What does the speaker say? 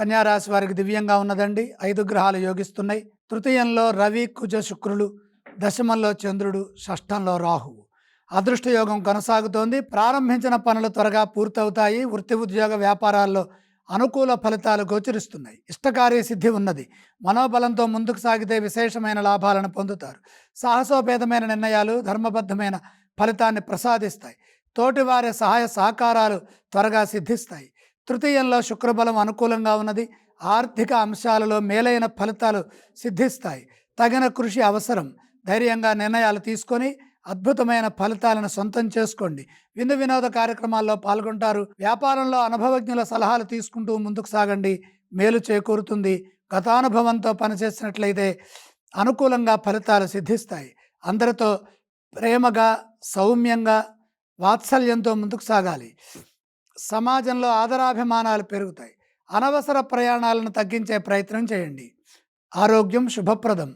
కన్యారాశి వారికి దివ్యంగా ఉన్నదండి. ఐదు గ్రహాలు యోగిస్తున్నాయి. తృతీయంలో రవి కుజ శుక్రులు. దశమంలో చంద్రుడు షష్టంలో రాహువు. అదృష్ట యోగం కొనసాగుతోంది. ప్రారంభించిన పనులు త్వరగా పూర్తవుతాయి. వృత్తి ఉద్యోగ వ్యాపారాల్లో అనుకూల ఫలితాలు గోచరిస్తున్నాయి. ఇష్టకార్య సిద్ధి ఉన్నది. మనోబలంతో ముందుకు సాగితే విశేషమైన లాభాలను పొందుతారు. సాహసోపేతమైన నిర్ణయాలు ధర్మబద్ధమైన ఫలితాన్ని ప్రసాదిస్తాయి. తోటివారి సహాయ సహకారాలు త్వరగా సిద్ధిస్తాయి. తృతీయంలో శుక్రబలం అనుకూలంగా ఉన్నది. ఆర్థిక అంశాలలో మేలైన ఫలితాలు సిద్ధిస్తాయి. తగిన కృషి అవసరం. ధైర్యంగా నిర్ణయాలు తీసుకొని అద్భుతమైన ఫలితాలను సొంతం చేసుకోండి. విందు వినోద కార్యక్రమాల్లో పాల్గొంటారు. వ్యాపారంలో అనుభవజ్ఞుల సలహాలు తీసుకుంటూ ముందుకు సాగండి. మేలు చేకూరుతుంది. గతానుభవంతో పనిచేసినట్లయితే అనుకూలంగా ఫలితాలు సిద్ధిస్తాయి. అందరితో ప్రేమగా సౌమ్యంగా వాత్సల్యంతో ముందుకు సాగాలి. సమాజంలో ఆదరాభిమానాలు పెరుగుతాయి. అనవసర ప్రయాణాలను తగ్గించే ప్రయత్నం చేయండి. ఆరోగ్యం శుభప్రదం.